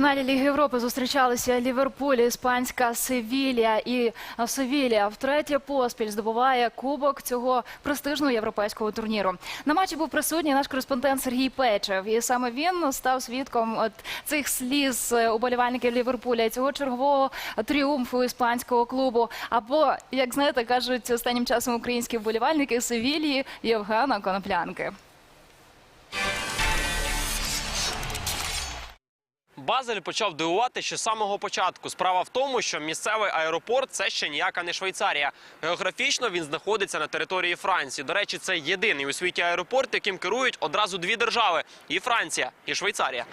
півфіналі Ліги Європи зустрічалися Ліверпуль, іспанська Севілія і Севілія втретє поспіль здобуває кубок цього престижного європейського турніру. На матчі був присутній наш кореспондент Сергій Печев, і саме він став свідком цих сліз е, уболівальників Ліверпуля і цього чергового тріумфу іспанського клубу. Або, як знаєте, кажуть останнім часом українські вболівальники Севілії Євгена Коноплянки. Базель почав дивувати ще з самого початку. Справа в тому, що місцевий аеропорт це ще ніяка не Швейцарія. Географічно він знаходиться на території Франції. До речі, це єдиний у світі аеропорт, яким керують одразу дві держави: і Франція, і Швейцарія.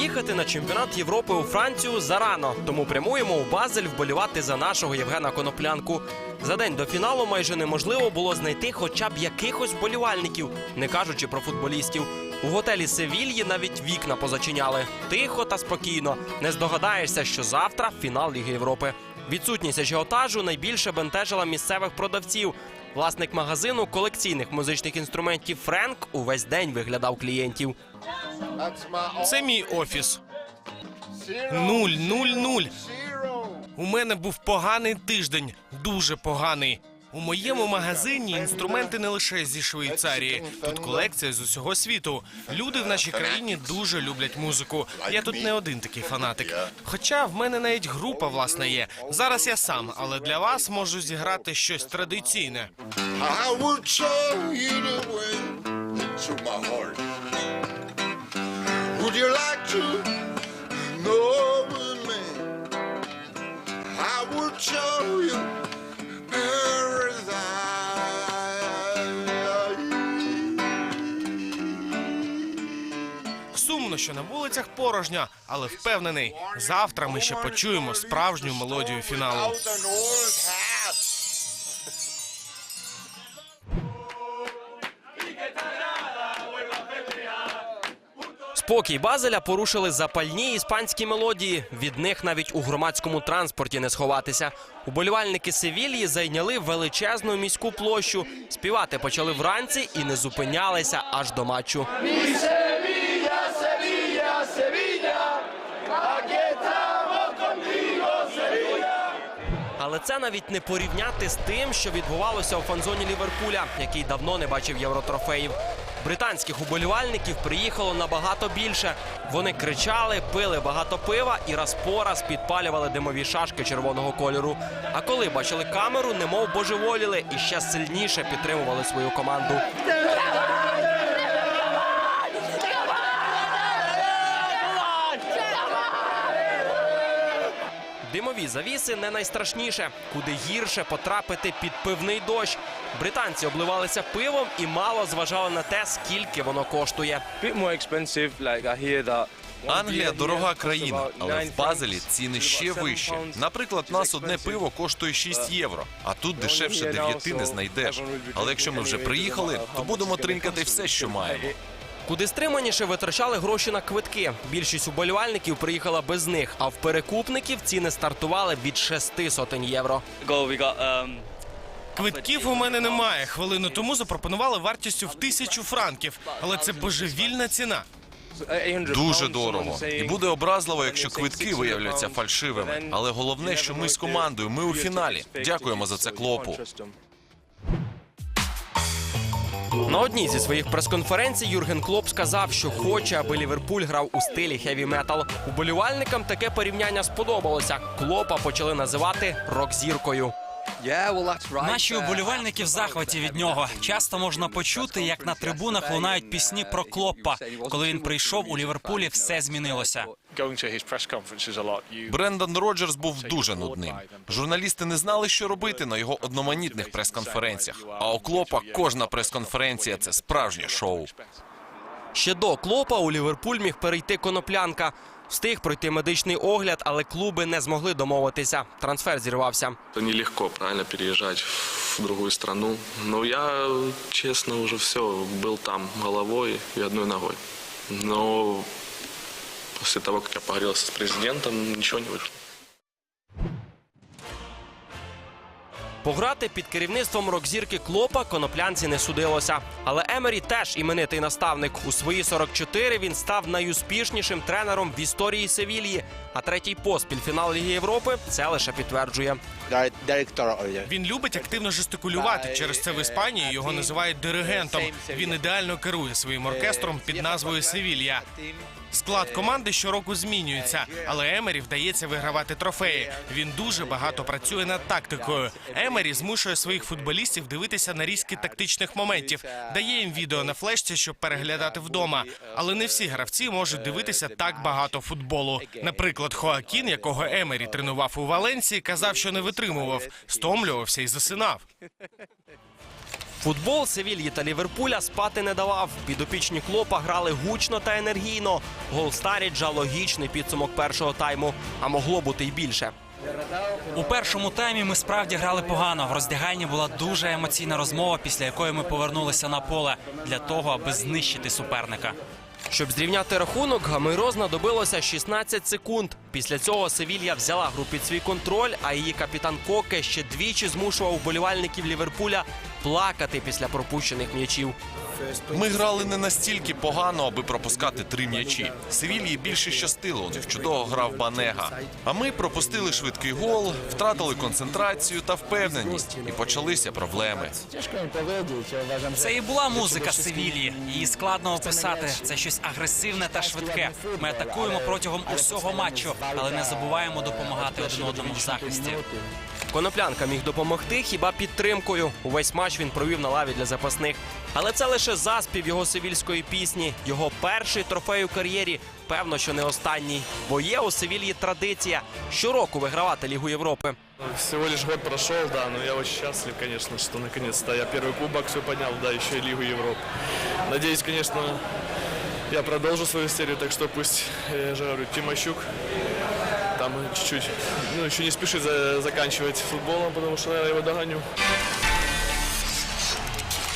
Їхати на чемпіонат Європи у Францію зарано, тому прямуємо у Базель вболівати за нашого Євгена Коноплянку. За день до фіналу майже неможливо було знайти хоча б якихось вболівальників, не кажучи про футболістів. У готелі Севільї навіть вікна позачиняли. Тихо та спокійно. Не здогадаєшся, що завтра фінал Ліги Європи. Відсутність ажіотажу найбільше бентежила місцевих продавців. Власник магазину колекційних музичних інструментів Френк увесь день виглядав клієнтів. Це мій офіс. Нуль, нуль, нуль. У мене був поганий тиждень, дуже поганий. У моєму магазині інструменти не лише зі Швейцарії. Тут колекція з усього світу. Люди в нашій країні дуже люблять музику. Я тут не один такий фанатик. Хоча в мене навіть група власна є. Зараз я сам, але для вас можу зіграти щось традиційне. Would you like to know Сумно, що на вулицях порожньо, але впевнений, завтра ми ще почуємо справжню мелодію фіналу. Спокій Базеля порушили запальні іспанські мелодії. Від них навіть у громадському транспорті не сховатися. Уболівальники Севільї зайняли величезну міську площу. Співати почали вранці і не зупинялися аж до матчу. Але це навіть не порівняти з тим, що відбувалося у фанзоні Ліверпуля, який давно не бачив євротрофеїв. Британських уболівальників приїхало набагато більше. Вони кричали, пили багато пива і раз по раз підпалювали димові шашки червоного кольору. А коли бачили камеру, немов божеволіли і ще сильніше підтримували свою команду. Димові завіси не найстрашніше, куди гірше потрапити під пивний дощ. Британці обливалися пивом і мало зважали на те, скільки воно коштує. Англія дорога країна, але в Базелі ціни ще вищі. Наприклад, нас одне пиво коштує 6 євро, а тут дешевше 9 не знайдеш. Але якщо ми вже приїхали, то будемо тринкати все, що маємо. Куди стриманіше витрачали гроші на квитки. Більшість уболівальників приїхала без них, а в перекупників ціни стартували від шести сотень євро. Um. Квитків у мене немає. Хвилину тому запропонували вартістю в тисячу франків, але це божевільна ціна. Дуже дорого. І буде образливо, якщо квитки виявляться фальшивими. Але головне, що ми з командою, ми у фіналі. Дякуємо за це клопу. На одній зі своїх прес-конференцій Юрген Клоп сказав, що хоче, аби Ліверпуль грав у стилі хеві метал. Уболівальникам таке порівняння сподобалося. Клопа почали називати рок-зіркою. Наші уболівальники в захваті від нього. Часто можна почути, як на трибунах лунають пісні про Клоппа. Коли він прийшов у Ліверпулі, все змінилося. Брендан Роджерс був дуже нудним. Журналісти не знали, що робити на його одноманітних прес-конференціях. А у Клопа кожна прес-конференція це справжнє шоу. Ще до Клопа у Ліверпуль міг перейти коноплянка. Встиг пройти медичний огляд, але клуби не змогли домовитися. Трансфер зірвався. Это нелегко, правильно, переезжать в другую страну. Но я, честно, уже все, был там головой и одной ногой. Но после того, как я поговорил с президентом, ничего не вышло. Пограти під керівництвом рок-зірки Клопа коноплянці не судилося. Але Емері теж іменитий наставник. У свої 44 він став найуспішнішим тренером в історії Севільї. А третій поспіль фінал Ліги Європи це лише підтверджує. Він любить активно жестикулювати. Через це в Іспанії його називають диригентом. Він ідеально керує своїм оркестром під назвою Севілья. Склад команди щороку змінюється, але Емері вдається вигравати трофеї. Він дуже багато працює над тактикою. Емері змушує своїх футболістів дивитися на різки тактичних моментів, дає їм відео на флешці, щоб переглядати вдома. Але не всі гравці можуть дивитися так багато футболу. Наприклад, Хоакін, якого Емері тренував у Валенції, казав, що не витримував, стомлювався і засинав. Футбол Севільї та Ліверпуля спати не давав. Підопічні клопа грали гучно та енергійно. Гол Старіджа – логічний підсумок першого тайму, а могло бути й більше. У першому таймі ми справді грали погано. В роздягальні була дуже емоційна розмова, після якої ми повернулися на поле для того, аби знищити суперника. Щоб зрівняти рахунок, Гамейро знадобилося 16 секунд. Після цього Севілья взяла гру під свій контроль, а її капітан Коке ще двічі змушував вболівальників Ліверпуля плакати після пропущених м'ячів. Ми грали не настільки погано, аби пропускати три м'ячі. Севільї більше щастило, у них чудово грав Банега. А ми пропустили швидкий гол, втратили концентрацію та впевненість, і почалися проблеми. Це і була музика Севілії. Її складно описати. Це щось агресивне та швидке. Ми атакуємо протягом усього матчу, але не забуваємо допомагати один одному в захисті. Коноплянка міг допомогти хіба підтримкою. Увесь матч він провів на лаві для запасних. Але це лише заспів його севільської пісні. Його перший трофей у кар'єрі. Певно, що не останній. Бо є у Севільї традиція щороку вигравати Лігу Європи. Всего лишь год прошел, да, но я очень счастлив, конечно, что наконец-то я первый кубок все поднял, да, еще и Лигу Европы. Надеюсь, конечно, я продолжу свою серию, так что пусть, э, я же говорю, Тимощук там чуть-чуть, ну, еще не спешит за- заканчивать футболом, потому что я его догоню.